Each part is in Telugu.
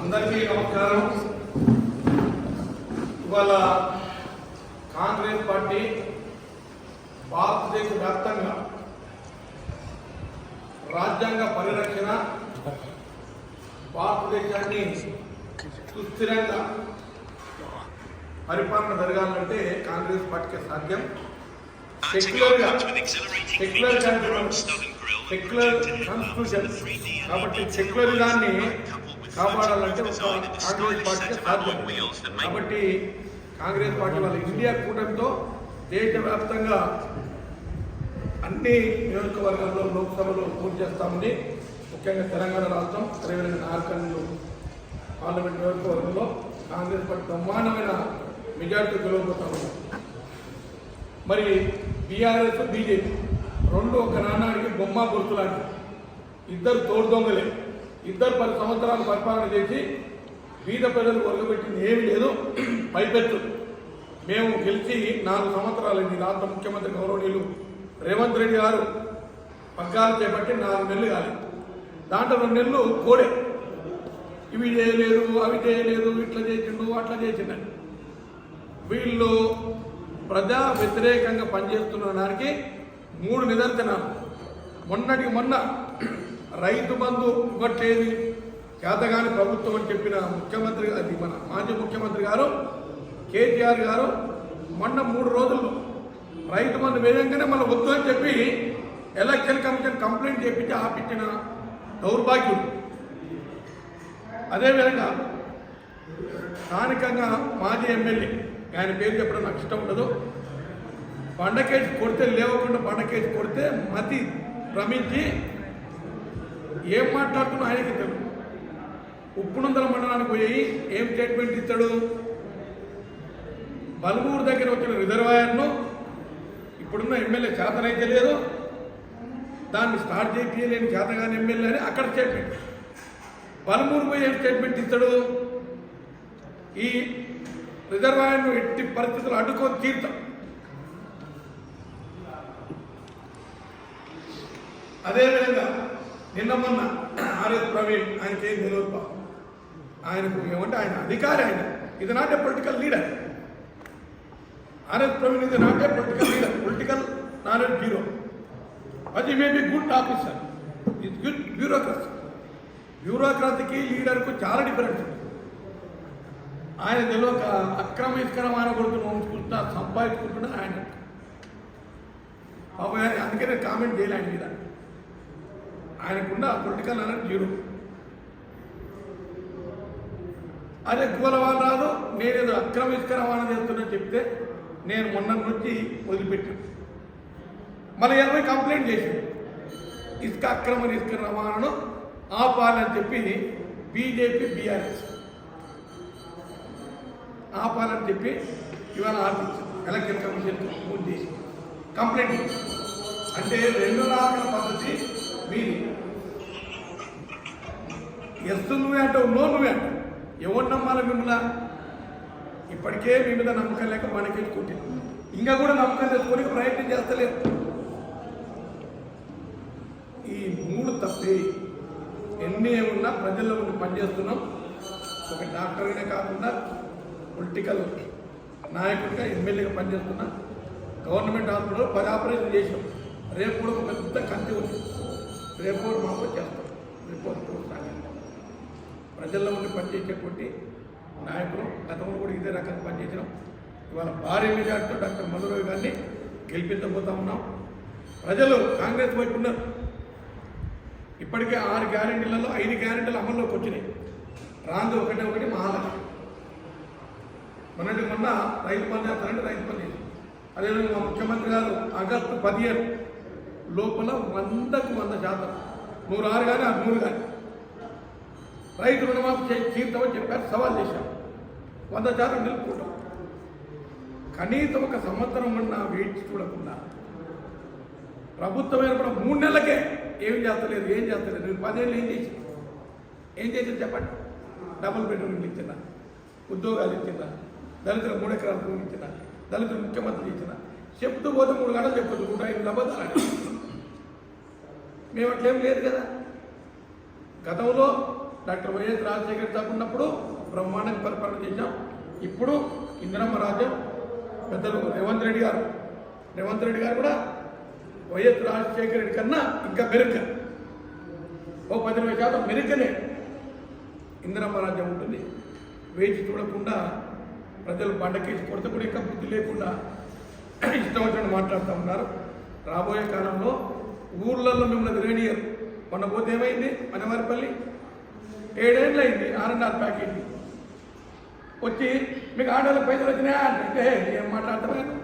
అందరికీ నమస్కారం. ఇవాళ కాంగ్రెస్ పార్టీ భారతదేశ వ్యాప్తంగా రాజ్యాంగ పరిరక్షణ భారతదేశాన్ని సుస్థిరంగా పరిపాలన జరగాలంటే కాంగ్రెస్ పార్టీకి సాధ్యం. సెక్యులర్గా With exhilarating secular features of their own గా stove and grill, secular Clinton constitution the 3D కాబట్టి సెక్యులరిజాన్ని కాపాడాలంటే ఒక కాంగ్రెస్ పార్టీ సాధ్యం కాబట్టి కాంగ్రెస్ పార్టీ వాళ్ళ ఇండియా కూటమితో దేశవ్యాప్తంగా అన్ని నియోజకవర్గాల్లో లోక్సభలో పూర్తి చేస్తామని ముఖ్యంగా తెలంగాణ రాష్ట్రం అదేవిధంగా నార్కన్లు పార్లమెంట్ నియోజకవర్గంలో కాంగ్రెస్ పార్టీ బ్రహ్మాండమైన మెజార్టీ గెలవబోతామని మరి బీఆర్ఎస్ బీజేపీ రెండు ఒక నాణానికి బొమ్మ గుర్తులాంటి ఇద్దరు తోడు దొంగలే. ఇద్దరు పది సంవత్సరాలు పరిపాలన చేసి బీద ప్రజలు ఒరగబెట్టింది ఏమి లేదు పైపెత్తు. మేము గెలిచి నాలుగు సంవత్సరాలైంది రాష్ట్ర ముఖ్యమంత్రి గౌరవనీయులు రేవంత్ రెడ్డి గారు పగ్గాలు చేపట్టి నాలుగు నెలలు కాలేదు దాంట్లో రెండు నెలలు కోడే. ఇవి చేయలేదు అవి చేయలేదు ఇట్లా చేసిండు అట్లా చేసిండని వీళ్ళు ప్రజా వ్యతిరేకంగా పనిచేస్తున్న దానికి మూడు నిదర్శనాలు. మొన్నటికి మొన్న రైతు బంధు ఇవ్వట్లేదు చేతగాని ప్రభుత్వం అని చెప్పిన ముఖ్యమంత్రి అది మన మాజీ ముఖ్యమంత్రి గారు కేటీఆర్ గారు మొన్న మూడు రోజుల్లో రైతు బంధు వేయంగానే మళ్ళీ వద్దు అని చెప్పి ఎలక్షన్ కమిషన్ కంప్లైంట్ చేపించి ఆపించిన దౌర్భాగ్యం అదేవిధంగా స్థానికంగా మాజీ ఎమ్మెల్యే ఆయన పేరు చెప్పడం నాకు ఇష్టం ఉండదు. బండకేసి కొడితే లేవకుండా బండకేసి కొడితే మతి భ్రమించి ఏం మాట్లాడుతున్నా ఆయనకి తెలియదు ఉప్పునందల మండలానికి పోయి ఏం స్టేట్మెంట్ ఇస్తాడు బల్మూరు దగ్గర వచ్చిన రిజర్వాయర్ను ఇప్పుడున్న ఎమ్మెల్యే చేతనైతే లేదు దాన్ని స్టార్ట్ చేయలేని చేతగాని ఎమ్మెల్యే అని అక్కడ స్టేట్మెంట్ బలమూరు పోయి ఏం స్టేట్మెంట్ ఇస్తాడు ఈ రిజర్వాయర్ను ఎట్టి పరిస్థితులు అడ్డుకొని తీరుతాం. అదేవిధంగా నిన్న మొన్న ఆర్ఎస్ ప్రవీణ్ ఆయనకి ఏం తెలియదు పాపం. ఆయనకు ఏమంటే ఆయన అధికారి ఆయన. ఇది not a political leader RS Praveen ఇది not a political leader political knowledge zero అది మేబీ గుడ్ ఆఫీసర్ ఇది గుడ్ బ్యూరోక్రసీ బ్యూరోక్రసీకి లీడర్కు చాలా డిఫరెన్స్ ఉంది ఆయన తెలియక అక్రమ ఇస్క్రమాన కొడుతున్న ఉంచుకుంటున్నా సంపాదించుకుంటున్నా ఆయన. పాపం అందుకే అందుకనే కామెంట్ చేయలే ఆయన మీద. ఆయనకున్న పొలిటికల్ అనేది జీరో. అదే గోలవాళ్ళు రాదు నేనేదో అక్రమ ఇసుక రవాణా చేస్తున్నా చెప్తే నేను మొన్న నుంచి వదిలిపెట్టాను. మళ్ళీ ఇరవై కంప్లైంట్ చేశాను ఇసుక అక్రమ ఇసుక రవాణాను ఆపాలని చెప్పి బీజేపీ బీఆర్ఎస్. ఆపాలని చెప్పి ఇవాళ ఆపించింది ఎలక్షన్ కమిషన్ ఫోన్ చేసి కంప్లైంట్ అంటే రెండు రాకల పద్ధతి మీది. ఎస్ నువ్వే అంటావు నో నువ్వే అంటావు. ఎవరు నమ్మాలి మిమ్మల్ని? ఇప్పటికే మీ మీద నమ్మకం లేక మనకెట్టుకుంటుంది ఇంకా కూడా నమ్మకం తెచ్చుకోనికి ప్రయత్నం చేస్తలేదు. ఈ మూడు తప్పి ఎన్ని ఉన్నా ప్రజల్లో ఉండి పనిచేస్తున్నాం. ఒక డాక్టర్గానే కాకుండా పొలిటికల్ నాయకుడిగా ఎమ్మెల్యేగా పనిచేస్తున్నా గవర్నమెంట్ హాస్పిటల్లో పది ఆపరేషన్ చేసాం రేపు కూడా ఒక పెద్ద కంటి ఉంది. రేపు కూడా మాకు చేస్తాం రిపోర్ట్ ప్రజల్లో ఉండి పనిచేసేటువంటి నాయకులు గతంలో కూడా ఇదే రకంగా పనిచేసినాం. ఇవాళ భారీ మెజార్టీతో డాక్టర్ మధురవి గారిని గెలిపించబోతా ఉన్నాం. ప్రజలు కాంగ్రెస్ వైపు ఉన్నారు. ఇప్పటికే ఆరు గ్యారెంటీలలో ఐదు గ్యారెంటీలు అమల్లోకి వచ్చినాయి. రాంది ఒకటే ఒకటి మహాలక్ష్మి. మొన్నటి మొన్న రైతు బంధు చేస్తారంటే రైతు బంధు చేశారు అదేవిధంగా మా ముఖ్యమంత్రి గారు ఆగస్టు పదిహేను లోపల వందకు వంద శాతం. నూరు ఆరు కానీ ఆ నూరు కానీ రైతు రుణమాఫీ తీర్థమని చెప్పారు సవాల్ చేశారు. వంద శాతం నిలుపుకుంటాం. కనీసం ఒక సంవత్సరం ఉన్నా వేచి చూడకుండా. ప్రభుత్వం కూడా మూడు నెలలకే ఏం చేస్తలేదు ఏం చేస్తలేదు. నేను పదేళ్ళు ఏం చేసి ఏం చేసి చెప్పండి? డబుల్ బెడ్రూమ్లు ఇచ్చిందా ఉద్యోగాలు ఇచ్చిందా దళితుల మూడు ఎకరాలు భూమి ఇచ్చిన దళితులు ముఖ్యమంత్రి ఇచ్చిన. చెప్తూ పోతే మూడు గంటలు చెప్పొద్దు నూట ఐదు అబద్ధాలు మేము అట్లేం లేదు కదా. గతంలో డాక్టర్ వైఎస్ రాజశేఖర్ తప్పున్నప్పుడు బ్రహ్మాండంగా పరిపాలన చేశాం. ఇప్పుడు ఇందిరమ్మ రాజ్యం పెద్దలు రేవంత్ రెడ్డి గారు. రేవంత్ రెడ్డి గారు కూడా వైఎస్ రాజశేఖర రెడ్డి కన్నా ఇంకా మెరుగ్గా. ఓ పది శాతం మెరుకనే ఇందిరమ్మ రాజ్యం ఉంటుంది. వేచి చూడకుండా ప్రజలు బండకేసి కొడితే కూడా ఇంకా బుద్ధి లేకుండా ఇష్టం వచ్చినట్టు మాట్లాడుతూ ఉన్నారు. రాబోయే కాలంలో ఊర్లలో మిమ్మల్ని తిరగనియరు మొన్న పోతే ఏమైంది? మనవారిపల్లి ఏడేళ్ళు అయింది ఆర్ఎన్ఆర్ ప్యాకేజీ వచ్చి మీకు ఆడవాళ్ళకి పైసలు వచ్చినాయా? అంటే ఏం మాట్లాడతాను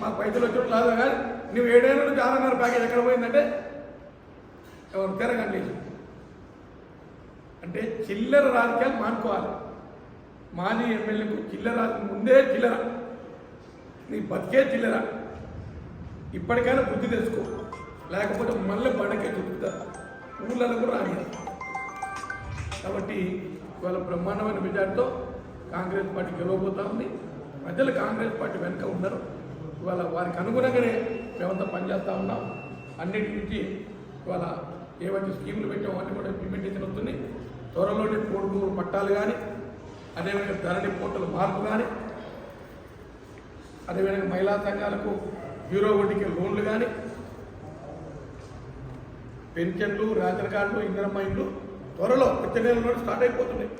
మాకు పైసలు వచ్చినట్టు కాదు. కానీ నువ్వు ఏడేళ్ళ నుంచి ఆర్ఎన్ఆర్ ప్యాకేజ్ ఎక్కడ పోయిందంటే? ఎవరు తిరగండి. అంటే చిల్లర రాజకీయాలు మానుకోవాలి. మాజీ ఎమ్మెల్యేకు చిల్లర ముందే చిల్లర నీ బతికే చిల్లర ఇప్పటికైనా బుద్ధి తెచ్చుకో. లేకపోతే మళ్ళీ బండకే చెప్తా ఊళ్ళలో కూడా రాని కాబట్టి ఇవాళ బ్రహ్మాండమైన విజయాలతో కాంగ్రెస్ పార్టీ గెలవబోతా ఉంది. ప్రజలు కాంగ్రెస్ పార్టీ వెనుక ఉన్నారు ఇవాళ వారికి అనుగుణంగానే మేమంతా పనిచేస్తూ ఉన్నాం. అన్నిటి నుంచి ఇవాళ ఏవైతే స్కీములు పెట్టామో అన్నీ కూడా ఇంప్లిమెంటేషన్ వస్తుంది త్వరలోనే కోడుకు పట్టాలు కానీ అదేవిధంగా ధరణి పోర్టల్ మార్పు కానీ అదేవిధంగా మహిళా సంఘాలకు జీరో వడ్డీకి లోన్లు కానీ పెన్షన్లు రేషన్ కార్డులు ఇంద్రమ్మ ఇండ్లు త్వరలో వచ్చే నెలలో స్టార్ట్ అయిపోతున్నాయి.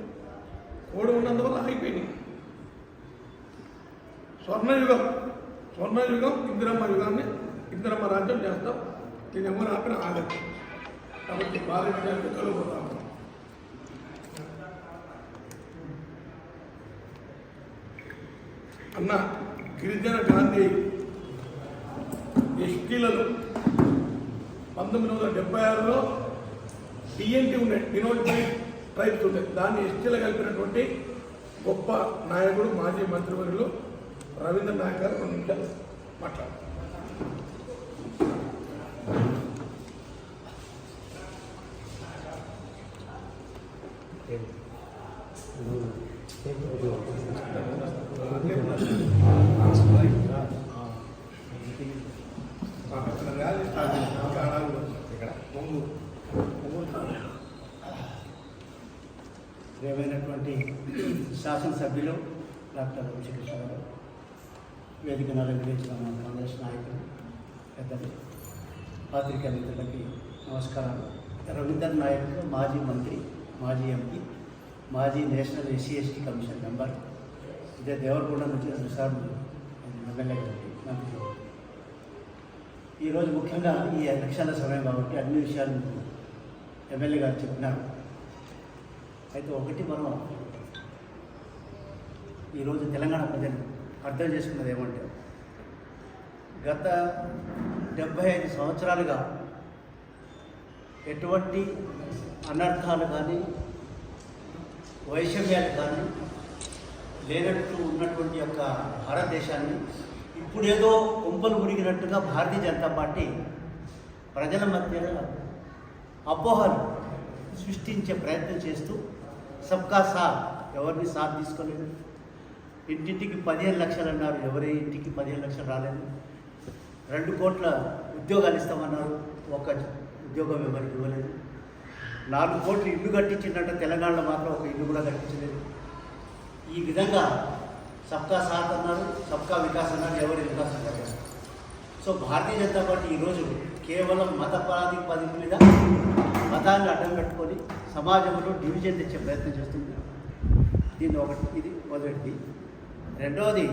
కోడి ఉన్నందువల్ల అయిపోయినాయి స్వర్ణయుగం స్వర్ణయుగం ఇందిరమ్మ యుగాన్ని ఇందిరమ్మ రాజ్యం చేస్తాం. దీని ఎవరు ఆపిన ఆగదు కాబట్టి భారతదేశానికి కలుగుతాము. అన్న గిరిజన గాంధీ ఎస్టీలలో పంతొమ్మిది వందల డెబ్బై ఆరులో డిఎన్టీ ఉండే డినోటిఫైడ్ ట్రైబ్స్ ఉండే. దాన్ని ఎస్టీలో కలిపినటువంటి గొప్ప నాయకుడు మాజీ మంత్రివర్యులు రవీంద్ర నాయక్ గారు కొన్ని నిమిషాలు మాట్లాడారు. ప్రియమైనటువంటి శాసనసభ్యులు డాక్టర్ వంశకృష్ణ గారు వేదిక అలంకరించిన మన కాంగ్రెస్ నాయకులు పెద్దలు పాత్రికా మిత్రులకి నమస్కారాలు. రవీందర్ నాయక్ మాజీ మంత్రి మాజీ ఎంపీ మాజీ national SC ST commission member ఇదే దేవరకొండ నుంచి రెండుసార్లు ఎమ్మెల్యే గారికి ఈరోజు ముఖ్యంగా ఈ ఎలక్షన్ల సమయం కాబట్టి అన్ని విషయాలు ఎమ్మెల్యే గారు చెప్పినారు. అయితే ఒకటి మనం ఈరోజు తెలంగాణ ప్రజలు అర్థం చేసుకున్నది ఏమంటే గత డెబ్భై ఐదు సంవత్సరాలుగా ఎటువంటి అనర్థాలు కానీ వైషమ్యాలు కానీ లేనట్టు ఉన్నటువంటి యొక్క భారతదేశాన్ని ఇప్పుడేదో కుంపలు మురిగినట్టుగా భారతీయ జనతా పార్టీ ప్రజల మధ్య అపోహలు సృష్టించే ప్రయత్నం చేస్తూ సబ్కా సాత్ ఎవరిని సాత్ తీసుకోలేదు? ఇంటింటికి పదిహేను లక్షలు అన్నారు. ఎవరి ఇంటికి పదిహేను లక్షలు రాలేదు? రెండు కోట్ల ఉద్యోగాలు ఇస్తామన్నారు. ఒక ఉద్యోగం ఎవరికి ఇవ్వలేదు? నాలుగు కోట్లు ఇల్లు కట్టించినట్టు తెలంగాణలో మాత్రం ఒక ఇల్లు కూడా కట్టించలేదు. ఈ విధంగా సబ్కా సాత్ అన్నారు సబ్కా వికాస్ అన్నారు ఎవరి వికాసం అన్నారు? సో భారతీయ జనతా పార్టీ ఈరోజు కేవలం మత ప్రాతిపదిక మీద మతాన్ని అడ్డం పెట్టుకొని సమాజంలో డివిజన్ తెచ్చే ప్రయత్నం చేస్తుంది దీన్ని ఒకటి ఇది మొదటిది. రెండవది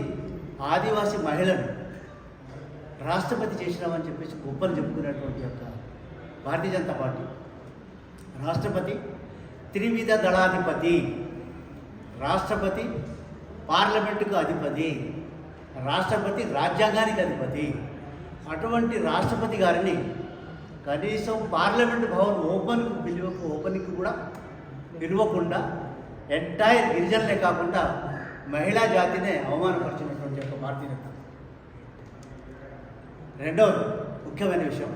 ఆదివాసీ మహిళలు రాష్ట్రపతి చేసినామని చెప్పేసి గొప్పలు చెప్పుకునేటువంటి యొక్క భారతీయ జనతా పార్టీ. రాష్ట్రపతి త్రివిధ దళాధిపతి రాష్ట్రపతి పార్లమెంటుకు అధిపతి రాష్ట్రపతి రాజ్యాంగానికి అధిపతి. అటువంటి రాష్ట్రపతి గారిని కనీసం పార్లమెంట్ భవన్ ఓపెన్కు పిలువ ఓపెన్కి కూడా పిలవకుండా ఎంటైర్ గిరిజనులే కాకుండా మహిళా జాతినే అవమానపరిచినటువంటి యొక్క భారతీయ నేత. రెండవది ముఖ్యమైన విషయం.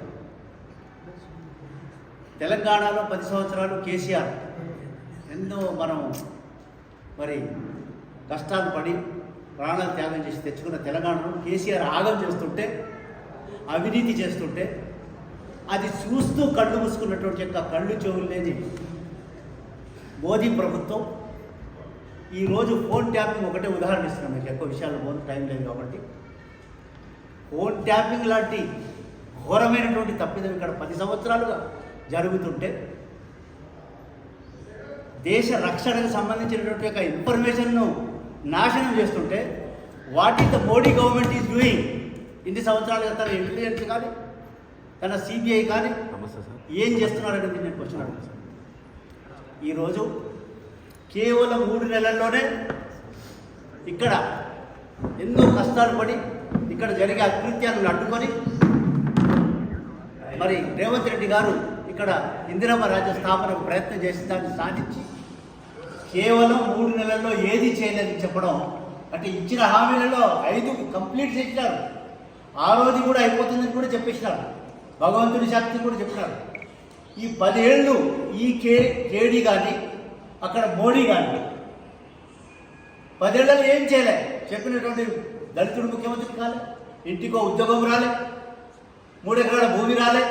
తెలంగాణలో పది సంవత్సరాలు కేసీఆర్. ఎంతో మనం మరి కష్టాలు పడి ప్రాణాలు త్యాగం చేసి తెచ్చుకున్న తెలంగాణను కేసీఆర్ ఆగం చేస్తుంటే అవినీతి చేస్తుంటే అది చూస్తూ కళ్ళు మూసుకున్నటువంటి యొక్క కళ్ళు చెవులు లేని మోదీ ప్రభుత్వం ఈరోజు ఫోన్ ట్యాపింగ్ ఒకటే ఉదాహరణ ఇస్తున్నాం. మీకు ఎక్కువ విషయాలు పోను టైం లేదు కాబట్టి. ఫోన్ ట్యాపింగ్ లాంటి ఘోరమైనటువంటి తప్పిదం ఇక్కడ పది సంవత్సరాలుగా జరుగుతుంటే దేశ రక్షణకు సంబంధించినటువంటి యొక్క ఇన్ఫర్మేషన్ను నాశనం చేస్తుంటే what is the Modi government is doing? ఇన్ని సంవత్సరాలుగా తన ఇంటెలిజెన్స్ కానీ తన సిబిఐ కానీ ఏం చేస్తున్నారనేది నేను క్వశ్చన్ అడుగుతాను ఈరోజు కేవలం మూడు నెలల్లోనే ఇక్కడ ఎన్నో కష్టాలు పడి ఇక్కడ జరిగే అకృత్యాలను అడ్డుకొని మరి రేవంత్ రెడ్డి గారు ఇక్కడ ఇందిరమ్మ రాజ్య స్థాపనకు ప్రయత్నం చేసి దాన్ని సాధించి కేవలం మూడు నెలల్లో ఏది చేయలేదని చెప్పడం అంటే ఇచ్చిన హామీలలో ఐదు కంప్లీట్ చేసినారు. ఆ రోజు కూడా అయిపోతుందని కూడా చెప్పేసినారు. భగవంతుడి శక్తి కూడా చెప్తారు ఈ పదేళ్ళు ఈ కే కేడీ కానీ అక్కడ మోడీ కానీ పదేళ్ళలో ఏం చేయలే? చెప్పినటువంటి దళితుడు ముఖ్యమంత్రి కాలే ఇంటికో ఉద్యోగం రాలే మూడు ఎకరాల భూమి రాలే.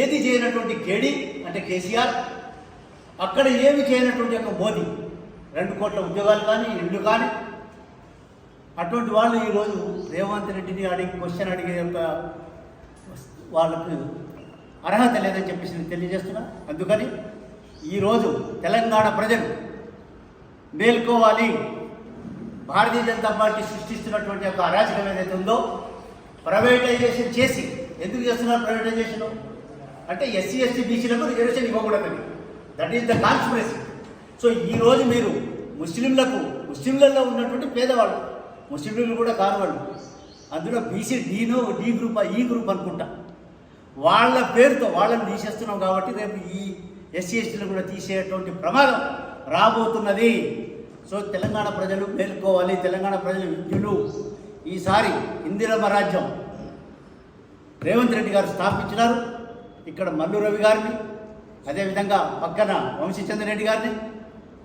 ఏది చేయనటువంటి కేడి అంటే కేసీఆర్ అక్కడ ఏమి చేయనటువంటి యొక్క మోదీ రెండు కోట్ల ఉద్యోగాలు కానీ ఇల్లు కానీ. అటువంటి వాళ్ళు ఈరోజు రేవంత్ రెడ్డిని అడిగి క్వశ్చన్ అడిగే యొక్క వాళ్ళకు అర్హత లేదని చెప్పేసి నేను తెలియజేస్తున్నా. అందుకని ఈరోజు తెలంగాణ ప్రజలు మేల్కోవాలి. భారతీయ జనతా పార్టీ సృష్టిస్తున్నటువంటి యొక్క అరాచకం ఏదైతే ఉందో ప్రైవేటైజేషన్ చేసి ఎందుకు చేస్తున్నారు ప్రైవేటైజేషన్ అంటే ఎస్సీ ఎస్టీ బీసీలకు రిజర్వేషన్ ఇవ్వకూడదని. That is the conspiracy so ఈ రోజు మీరు ముస్లింలకు ముస్లింలలో ఉన్నటువంటి పేదవాళ్ళు ముస్లింలు కూడా కారు వాళ్ళు అందులో బీసీ డీను డీ గ్రూప్ ఈ గ్రూప్ అనుకుంటా. వాళ్ళ పేరుతో వాళ్ళని తీసేస్తున్నాం కాబట్టి రేపు ఈ ఎస్సీ ఎస్టీలు కూడా తీసేటువంటి ప్రమాదం రాబోతున్నది. సో తెలంగాణ ప్రజలు మేల్కోవాలి. తెలంగాణ ప్రజలు విద్యులు ఈసారి ఇందిరమ్మ రాజ్యం రేవంత్ రెడ్డి గారు స్థాపించినారు. ఇక్కడ మల్లు రవి గారిని అదేవిధంగా పక్కన వంశీచంద్ర రెడ్డి గారిని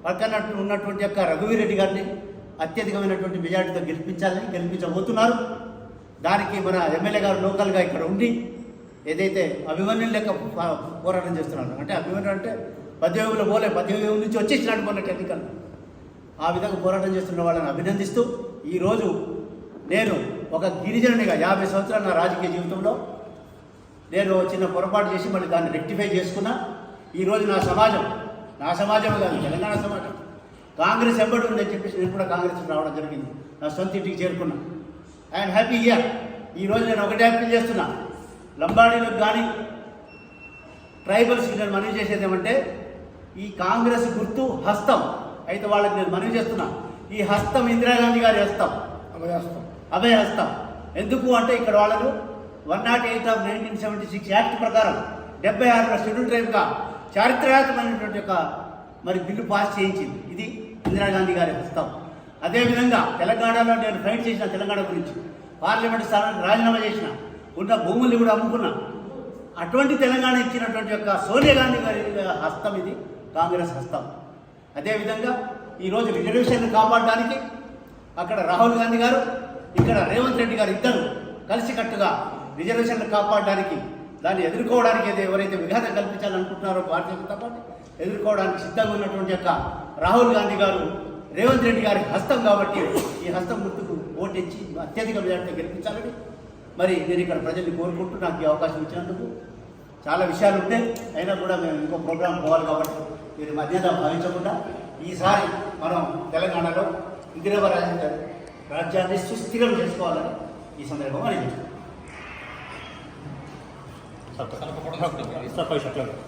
పక్కన ఉన్నటువంటి యొక్క రఘువీరెడ్డి గారిని అత్యధికమైనటువంటి మెజార్టీతో గెలిపించాలని గెలిపించబోతున్నారు. దానికి మన ఎమ్మెల్యే గారు లోకల్గా ఇక్కడ ఉండి ఏదైతే అభిమన్యులు లెక్క పోరాటం చేస్తున్నారు అంటే అభిమన్యుడు అంటే పద్దెనిమిదిలో పోలే పద్దెనిమిది నుంచి వచ్చేసినాడు మొన్న టెక్నికల్. ఆ విధంగా పోరాటం చేస్తున్న వాళ్ళని అభినందిస్తూ ఈరోజు నేను ఒక గిరిజనునిగా యాభై సంవత్సరాల నా రాజకీయ జీవితంలో నేను చిన్న పొరపాటు చేసి మళ్ళీ దాన్ని రెక్టిఫై చేసుకున్నా. ఈరోజు నా సమాజం నా సమాజం కాదు తెలంగాణ సమాజం. కాంగ్రెస్ ఎంబడి ఉందని చెప్పేసి నేను కూడా కాంగ్రెస్ రావడం జరిగింది. నా సొంత ఇంటికి చేరుకున్నా. ఐఎమ్ హ్యాపీ ఇయర్ ఈరోజు నేను ఒకటే అప్పీల్ చేస్తున్నా. లంబాడీలకు కానీ ట్రైబల్స్ నేను మనవి చేసేది ఏమంటే ఈ కాంగ్రెస్ గుర్తు హస్తం. అయితే వాళ్ళకి నేను మనవి చేస్తున్నా. ఈ హస్తం ఇందిరాగాంధీ గారి హస్తం. అభయాస్తం అభయ హస్తం. ఎందుకు అంటే ఇక్కడ వాళ్ళను one not eight of nineteen seventy six act ప్రకారం డెబ్బై ఆరులో షెడ్యూల్ ట్రైబ్గా చారిత్రాత్మకమైనటువంటి ఒక మరి బిల్లు పాస్ చేయించింది. ఇది ఇందిరాగాంధీ గారి హస్తం. అదేవిధంగా తెలంగాణలో నేను ఫైట్ చేసిన తెలంగాణ గురించి పార్లమెంట్ స్థానానికి రాజీనామా చేసిన ఉన్న భూముల్ని కూడా అమ్ముకున్నా. అటువంటి తెలంగాణ ఇచ్చినటువంటి యొక్క సోనియా గాంధీ గారి హస్తం ఇది కాంగ్రెస్ హస్తం. అదేవిధంగా ఈరోజు రిజర్వేషన్ కాపాడడానికి అక్కడ రాహుల్ గాంధీ గారు ఇక్కడ రేవంత్ రెడ్డి గారు ఇద్దరు కలిసికట్టుగా రిజర్వేషన్లు కాపాడడానికి దాన్ని ఎదుర్కోవడానికి ఏదో ఎవరైతే విఘాతం కల్పించాలనుకుంటున్నారో భారతీయ జనతా పార్టీ ఎదుర్కోవడానికి సిద్ధంగా ఉన్నటువంటి యొక్క రాహుల్ గాంధీ గారు రేవంత్ రెడ్డి గారి హస్తం కాబట్టి ఈ హస్తం గుర్తుకు ఓటించి అత్యధిక మెజార్టీతో గెలిపించాలని మరి నేను ఇక్కడ ప్రజల్ని కోరుకుంటూ నాకు ఈ అవకాశం ఇచ్చినందుకు చాలా విషయాలు ఉంటాయి అయినా కూడా మేము ఇంకో ప్రోగ్రాం పోవాలి కాబట్టి మీరు మధ్యన భావించకుండా ఈసారి మనం తెలంగాణలో ఇందిరవ రాజ్యాన్ని సుస్థిరం చేసుకోవాలని ఈ సందర్భంగా నేను